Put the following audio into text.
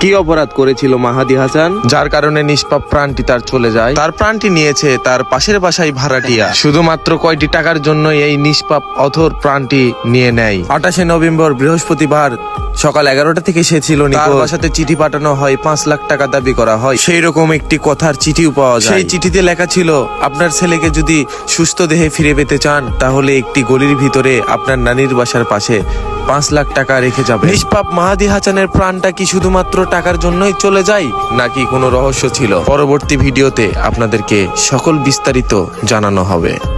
কি অপরাধ করেছিল মাহাদি হাসান? যার কারণে নিষ্পাপ প্রাণটি তার চলে যায়। তার প্রাণটি নিয়েছে তার পাশের বাসায় ভাড়াটিয়া। শুধুমাত্র কয়টি টাকার জন্য এই নিষ্পাপ অথর প্রাণটি নিয়ে নেয়। আঠাশে নভেম্বর বৃহস্পতিবার সকাল এগারোটা থেকে সে ছিল তার বাসাতে চিঠি পাঠানো হয় পাঁচ লাখ টাকা দাবি করা হয়। সেই রকম একটি কথার চিঠিও পাওয়া যায়। সেই চিঠিতে লেখা ছিল আপনার ছেলেকে যদি সুস্থ দেহে ফিরে পেতে চান তাহলে একটি গলির ভিতরে আপনার নানির বাসার পাশে পাঁচ লাখ টাকা রেখে যাবে। নিষ্পাপ মাহাদি হাসানের প্রাণটা কি শুধুমাত্র টাকার জন্যই চলে যায়? নাকি কোনো রহস্য ছিল? পরবর্তী ভিডিওতে আপনাদেরকে সকল বিস্তারিত জানানো হবে।